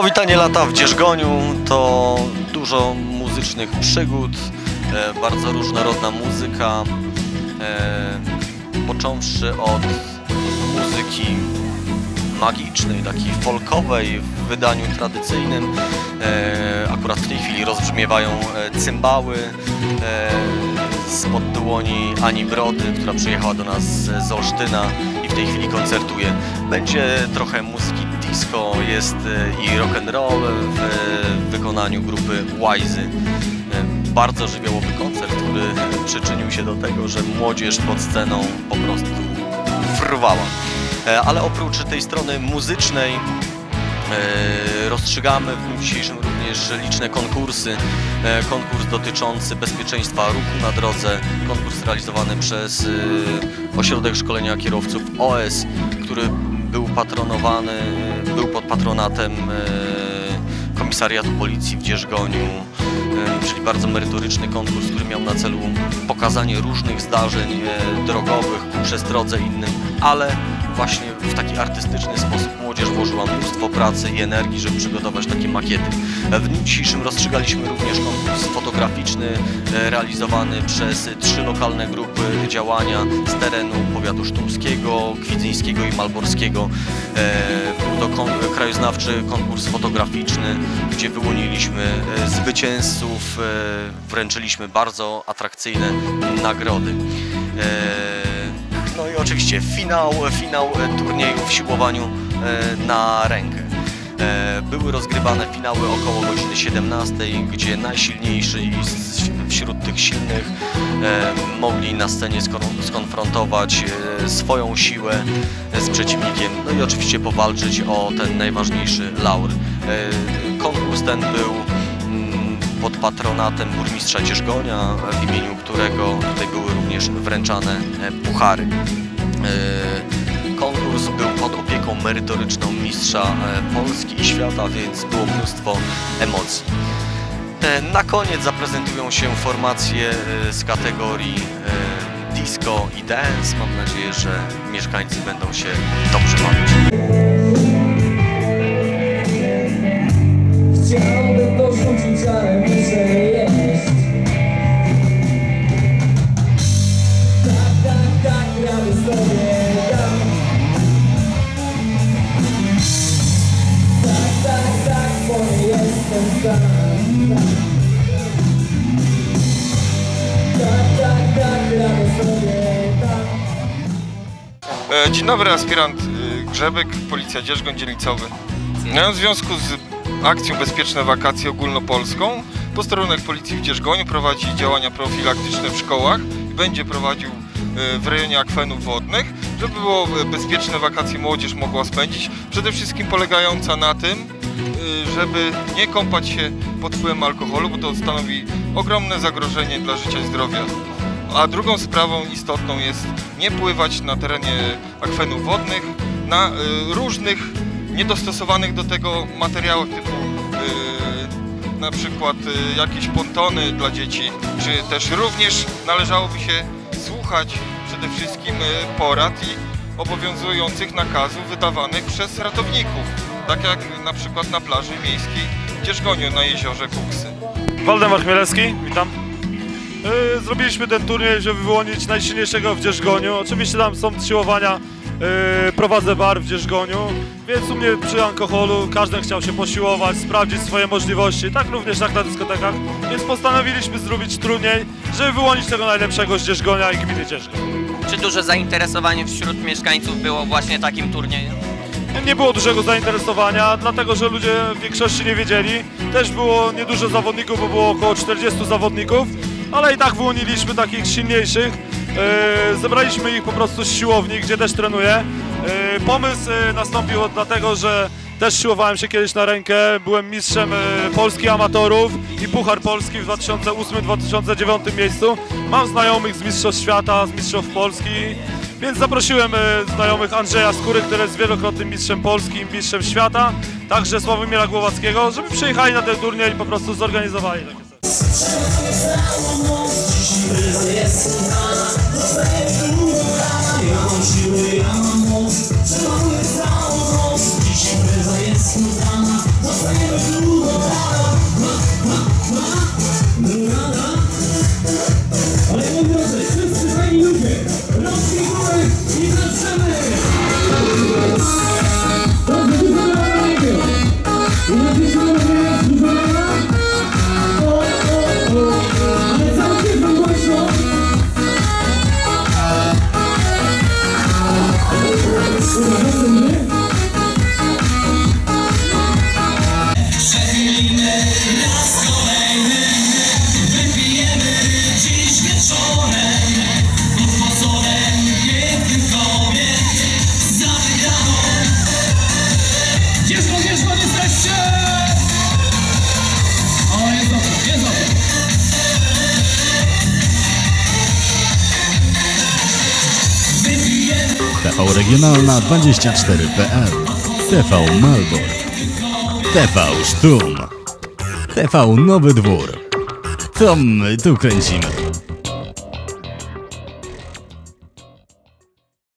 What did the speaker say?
Powitanie lata w Dzierżgoniu to dużo muzycznych przygód, e, bardzo różnorodna muzyka, e, począwszy od muzyki magicznej, takiej folkowej w wydaniu tradycyjnym. E, akurat w tej chwili rozbrzmiewają cymbały spod dłoni Ani Brody, która przyjechała do nas z Olsztyna w tej chwili koncertuje. Będzie trochę muzyki disco, jest e, i rock and roll w e, wykonaniu grupy Wise. Bardzo żywiołowy koncert, który przyczynił się do tego, że młodzież pod sceną po prostu frwała. E, Ale oprócz tej strony muzycznej e, rozstrzygamy w dniu dzisiejszym również liczne konkursy. E, Konkurs dotyczący bezpieczeństwa ruchu na drodze, konkurs realizowany przez e, Ośrodek Szkolenia Kierowców OS, który był patronowany, e, był pod patronatem e, Komisariatu Policji w Dzierżgoniu, e, czyli bardzo merytoryczny konkurs, który miał na celu pokazanie różnych zdarzeń e, drogowych ku przestrodze innym, ale właśnie w taki artystyczny sposób młodzież włożyła mnóstwo pracy i energii, żeby przygotować takie makiety. W dniu dzisiejszym rozstrzygaliśmy również konkurs fotograficzny e, realizowany przez trzy lokalne grupy działania z terenu powiatu sztumskiego, kwidzyńskiego i malborskiego. E, Był to kon- krajoznawczy konkurs fotograficzny, gdzie wyłoniliśmy e, zwycięzców, e, wręczyliśmy bardzo atrakcyjne nagrody. Oczywiście finał, finał e, turnieju w siłowaniu e, na rękę. E, Były rozgrywane finały około godziny 17, gdzie najsilniejsi z- wśród tych silnych mogli na scenie skon- skonfrontować swoją siłę z przeciwnikiem, no i oczywiście powalczyć o ten najważniejszy laur. Konkurs ten był mm, pod patronatem burmistrza Dzierżgonia, w imieniu którego tutaj były również wręczane puchary. E, Konkurs był pod opieką merytoryczną mistrza e, Polski i świata, więc było mnóstwo emocji. E, Na koniec zaprezentują się formacje z kategorii disco i dance. Mam nadzieję, że mieszkańcy będą się dobrze bawić. Dzień dobry, aspirant y, Grzebek, Policja Dzierżgoń dzielnicowy. No, w związku z akcją Bezpieczne Wakacje ogólnopolską posterunek Policji w Dzierżgoniu prowadzi działania profilaktyczne w szkołach i będzie prowadził y, w rejonie akwenów wodnych, żeby było bezpieczne wakacje młodzież mogła spędzić. Przede wszystkim polegająca na tym, żeby nie kąpać się pod wpływem alkoholu, bo to stanowi ogromne zagrożenie dla życia i zdrowia. A drugą sprawą istotną jest nie pływać na terenie akwenów wodnych na y, różnych niedostosowanych do tego materiałach typu y, na przykład y, jakieś pontony dla dzieci, czy też również należałoby się słuchać przede wszystkim porad i obowiązujących nakazów wydawanych przez ratowników, tak jak na przykład na plaży miejskiej w Dzierżgoniu na jeziorze Kuksy. Waldemar Chmielewski, witam. Yy, Zrobiliśmy ten turniej, żeby wyłonić najsilniejszego w Dzierżgoniu. Oczywiście tam są siłowania, yy, prowadzę bar w Dzierżgoniu, więc u mnie przy alkoholu każdy chciał się posiłować, sprawdzić swoje możliwości, tak również jak na dyskotekach, więc postanowiliśmy zrobić turniej, żeby wyłonić tego najlepszego z Dzierżgonia i gminy Dzierżgoń. Czy duże zainteresowanie wśród mieszkańców było właśnie takim turniejem? Nie było dużego zainteresowania, dlatego że ludzie w większości nie wiedzieli. Też było niedużo zawodników, bo było około 40 zawodników, ale i tak wyłoniliśmy takich silniejszych. Yy, zebraliśmy ich po prostu z siłowni, gdzie też trenuję. Yy, pomysł yy, nastąpił dlatego, że też siłowałem się kiedyś na rękę. Byłem mistrzem Polski amatorów i Puchar Polski w 2008-2009 miejscu. Mam znajomych z Mistrzostw Świata, z Mistrzostw Polski. Więc zaprosiłem e, znajomych Andrzeja Skóry, który jest wielokrotnym mistrzem Polski, mistrzem świata, także Sławomira Głowackiego, żeby przyjechali na ten turniej i po prostu zorganizowali takie tvregionalna24.pl TV Malbork TV Sztum. TV Nowy Dwór. To my tu kręcimy?